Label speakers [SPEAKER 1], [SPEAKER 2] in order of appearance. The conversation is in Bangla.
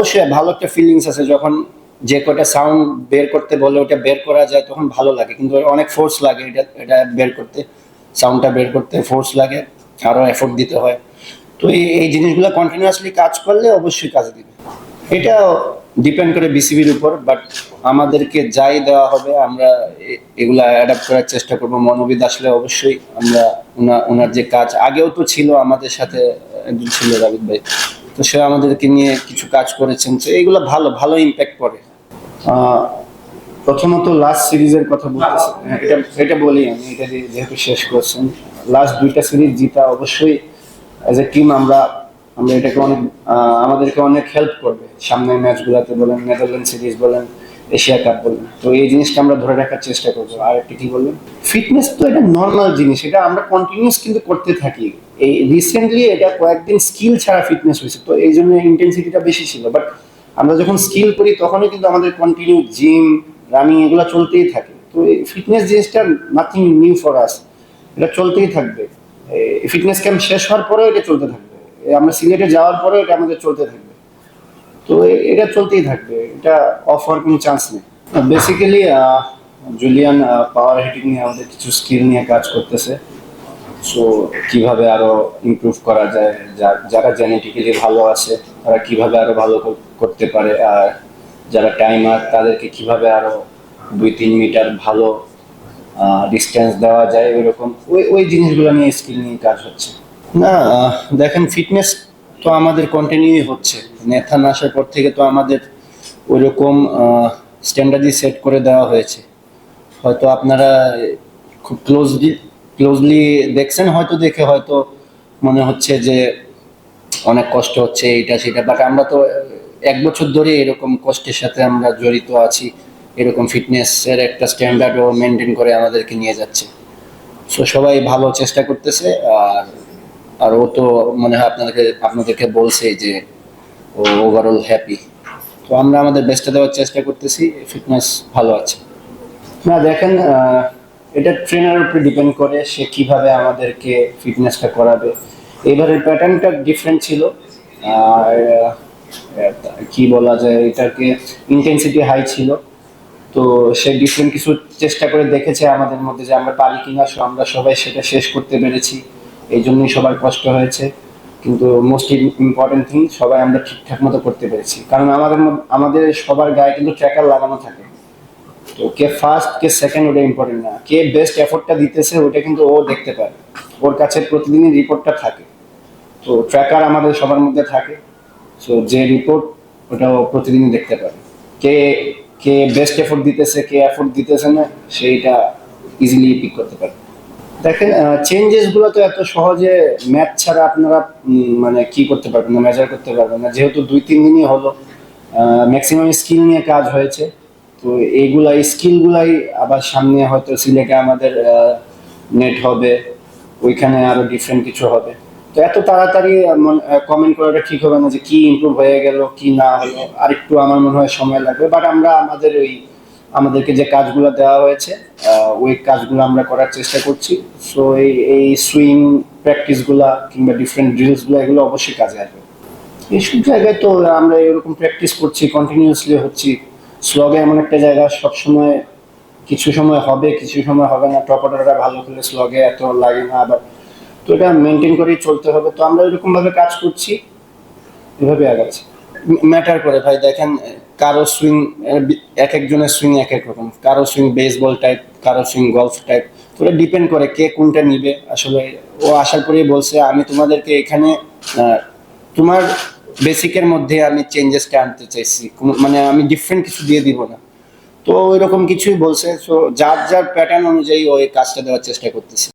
[SPEAKER 1] অবশ্যই ভালো একটা ফিলিংস আছে যখন যে কটা সাউন্ড বের করতে বলে ওটা বের করা যায় তখন ভালো লাগে। কিন্তু অনেক ফোর্স লাগে এটা এটা বের করতে। সাউন্ডটা বের করতে ফোর্স লাগে আরও এফোর্ট দিতে হয়। তো এই জিনিসগুলো কন্টিনিউয়াসলি কাজ করলে অবশ্যই কাজ দিবে। এটা ডিপেন্ড করে বিসিবির উপর বাট আমাদেরকে যাই দেওয়া হবে, আমরা এগুলা অ্যাডাপ্ট করার চেষ্টা করব। মনোবিদ আসলে অবশ্যই আমরা ওনা- ওনার যে কাজ আগেও তো ছিল আমাদের সাথে, একজন ছিল রাবিদ ভাই। তো সে আমাদেরকে নিয়ে কিছু কাজ করেছেন। তো এইগুলো ভালো ভালো ইম্প্যাক্ট পড়ে প্রথমত লাস্ট সিরিজের কথা বলতেছি। হ্যাঁ, এটা বলি আমি এটা যেহেতু শেষ করছেন। লাস্ট দুইটা সিরিজ জিতা অবশ্যই অ্যাজ এ টিম আমরা আমরা এটাকে অনেক আমাদেরকে অনেক হেল্প করবে। সামনের ম্যাচগুলোতে বলেন নেদারল্যান্ড সিরিজ বলেন এশিয়া কাপ বলেন। তো এই জিনিসটা আমরা ধরে রাখার চেষ্টা করব। আর একটা কি বলবেন ফিটনেস তো এটা নর্মাল জিনিস এটা আমরা কন্টিনিউস কিন্তু করতে থাকি। এই রিসেন্টলি এটা কয়েকদিন স্কিল ছাড়া ফিটনেস হয়েছে, তো এই জন্য ইন্টেন্সিটিটা বেশি ছিল। বাট আমরা যখন স্কিল করি, তখনই কিন্তু আমাদের কন্টিনিউ জিম রানিং এগুলো চলতেই থাকে। তো এই ফিটনেস জিনিসটা নাথিং নিউ ফর আস এটা চলতেই থাকবে। ফিটনেস ক্যাম্প শেষ হওয়ার পরেও এটা চলতে থাকবে। আমরা সিলেটে যাওয়ার পরেও এটা আমাদের চলতে থাকবে। তো এটা চলতেই থাকবে। এটা অফ হওয়ার কোনো চান্স নেই। বেসিক্যালি জুলিয়ান পাওয়ার হিটিং নিয়ে আমাদের কিছু স্কিল নিয়ে কাজ করতেছে। সো কীভাবে আরও ইমপ্রুভ করা যায়? যারা জেনেটিক্যালি ভালো আছে, তারা কীভাবে আরও ভালো করতে পারে? আর যারা টাইমার তাদেরকে কীভাবে আরও দুই তিন মিটার ভালো ডিস্টেন্স দেওয়া যায়? ওইরকম ওই ওই জিনিসগুলো নিয়ে স্কিল নিয়ে কাজ হচ্ছে। না দেখেন ফিটনেস তো আমাদের কন্টিনিউ হচ্ছে। নেথান আসার পর থেকে তো আমাদের ওইরকম স্ট্যান্ডার্ডই সেট করে দেওয়া হয়েছে। হয়তো আপনারা খুব ক্লোজলি ক্লোজলি দেখছেন, হয়তো দেখে, হয়তো মনে হচ্ছে যে অনেক কষ্ট হচ্ছে এইটা, সেটা। বাট আমরা তো এক বছর ধরে এরকম কষ্টের সাথে আমরা জড়িত আছি, এরকম ফিটনেসের একটা স্ট্যান্ডার্ডও মেনটেন করে আমাদেরকে নিয়ে যাচ্ছে। সো সবাই ভালো চেষ্টা করতেছে, আর আর ও তো মনে হয় আপনাদেরকে আপনাদেরকে বলছে যে ও ওভারঅল হ্যাপি তো আমরা আমাদের বেস্টটা দেওয়ার চেষ্টা করতেছি ফিটনেস ভালো আছে। না, দেখেন এটা ট্রেনারের উপরে ডিপেন্ড করে সে কীভাবে আমাদেরকে ফিটনেসটা করাবে। এবারের প্যাটার্নটা ডিফারেন্ট ছিল। আর কি বলা যায়, এটাকে ইন্টেন্সিটি হাই ছিল। তো সে ডিফারেন্ট কিছু চেষ্টা করে দেখেছে আমাদের মধ্যে যে আমরা পারি কিনা আমরা সবাই সেটা শেষ করতে পেরেছি। এই জন্যই সবার কষ্ট হয়েছে। কিন্তু মোস্ট ইম্পর্টেন্ট থিং সবাই আমরা ঠিকঠাক মতো করতে পেরেছি। কারণ আমাদের আমাদের সবার গায়ে কিন্তু ট্র্যাকার লাগানো থাকে। তো কে ফার্স্ট কে সেকেন্ড ওটা ইম্পর্টেন্ট না। কে বেস্ট এফোর্টটা দিতেছে ওটা কিন্তু ও দেখতে পারে। ওর কাছে প্রতিদিনই রিপোর্টটা থাকে। তো ট্র্যাকার আমাদের সবার মধ্যে থাকে। সো যে রিপোর্ট ওটা ও প্রতিদিনই দেখতে পারে। কে কে বেস্ট এফোর্ট দিতেছে, কে এফোর্ট দিতেছে না, সেইটা ইজিলি পিক করতে পারে। দেখেন চেঞ্জেসগুলো তো এত সহজে ম্যাথ ছাড়া আপনারা মানে কি করতে পারবেন না মেজার করতে পারবেন না। যেহেতু দুই, তিন দিনই হলো ম্যাক্সিমাম স্কিল নিয়ে কাজ হয়েছে। তো এইগুলা স্কিলগুলাই আবার সামনে হয়তো সিলেটে আমাদের নেট হবে, ওইখানে আরও ডিফারেন্ট কিছু হবে। তো এত তাড়াতাড়ি কমেন্ট করাটা ঠিক হবে না যে কি ইমপ্রুভ হয়ে গেল, কি না হলো আর একটু আমার মনে হয় সময় লাগবে। বাট আমরা আমাদের ওই, আমাদেরকে যে কাজগুলো দেওয়া হয়েছে ওই কাজগুলো আমরা করার চেষ্টা করছি। সো এই এই সুইং প্র্যাকটিসগুলা কিংবা ডিফারেন্ট ড্রিলসগুলো এগুলো অবশ্যই কাজে আসবে। এইসব জায়গায় তো আমরা এরকম প্র্যাকটিস করছি কন্টিনিউয়াসলি হচ্ছি। স্লগে এমন একটা জায়গা সবসময়, কিছু সময় হবে, কিছু সময় হবে না। টপ অর্ডারটা ভালো করলে স্লগে এত লাগে না আবার তো এটা মেনটেন করেই চলতে হবে। তো আমরা এরকম ভাবে কাজ করছি, এভাবে আগাচ্ছি। ম্যাটার করে ভাই, দেখেন, কারও সুইং এক একজনের সুইং এক এক রকম। কারও সুইং বেসবল টাইপ কারও সুইং গলফ টাইপ তো এটা ডিপেন্ড করে কে কোনটা নিবে। আসলে ও আশার করেই বলছে, আমি তোমাদেরকে এখানে তোমার বেসিকের মধ্যে আমি চেঞ্জেসটা আনতে চাইছি। মানে আমি ডিফারেন্ট কিছু দিয়ে দিব না। তো ওইরকম কিছুই বলছে। সো যার যার প্যাটার্ন অনুযায়ী ওই কাজটা দেওয়ার চেষ্টা করতেছে।